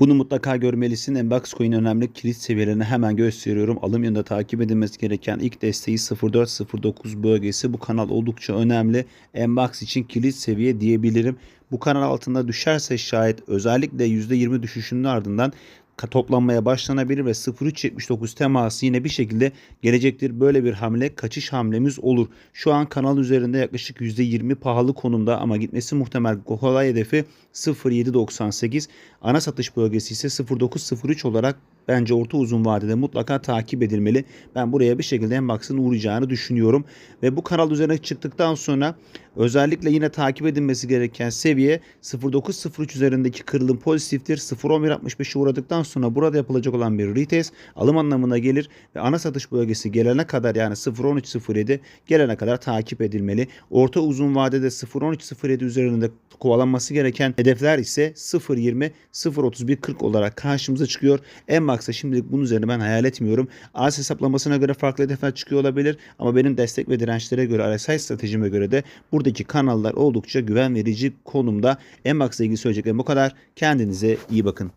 Bunu mutlaka görmelisin. Enbox Coin önemli kilit seviyelerini hemen gösteriyorum. Alım yönünde takip edilmesi gereken ilk desteği 0409 bölgesi. Bu kanal oldukça önemli. Enbox için kilit seviye diyebilirim. Bu kanal altında düşerse şayet özellikle %20 düşüşünün ardından toplanmaya başlanabilir ve 0379 teması yine bir şekilde gelecektir. Böyle bir hamle kaçış hamlemiz olur. Şu an kanal üzerinde yaklaşık %20 pahalı konumda ama gitmesi muhtemel kolay hedefi 0798. Ana satış bölgesi ise 0903 olarak bence orta uzun vadede mutlaka takip edilmeli. Ben buraya bir şekilde Enbox'ın uğrayacağını düşünüyorum. Ve bu kanal üzerine çıktıktan sonra özellikle yine takip edilmesi gereken seviye 0903 üzerindeki kırılım pozitiftir. 0.1165'i uğradıktan sonra burada yapılacak olan bir retest alım anlamına gelir ve ana satış bölgesi gelene kadar yani 0.1307 gelene kadar takip edilmeli. Orta uzun vadede 0.1307 üzerinde kovalanması gereken hedefler ise 0.20 0.31.40 olarak karşımıza çıkıyor. En maksa şimdilik bunun üzerine ben hayal etmiyorum. ARS hesaplamasına göre farklı hedefler çıkıyor olabilir ama benim destek ve dirençlere göre RSI stratejime göre de buradaki kanallar oldukça güven verici konumda. En maksa ilgili söyleyeceklerim bu kadar. Kendinize iyi bakın.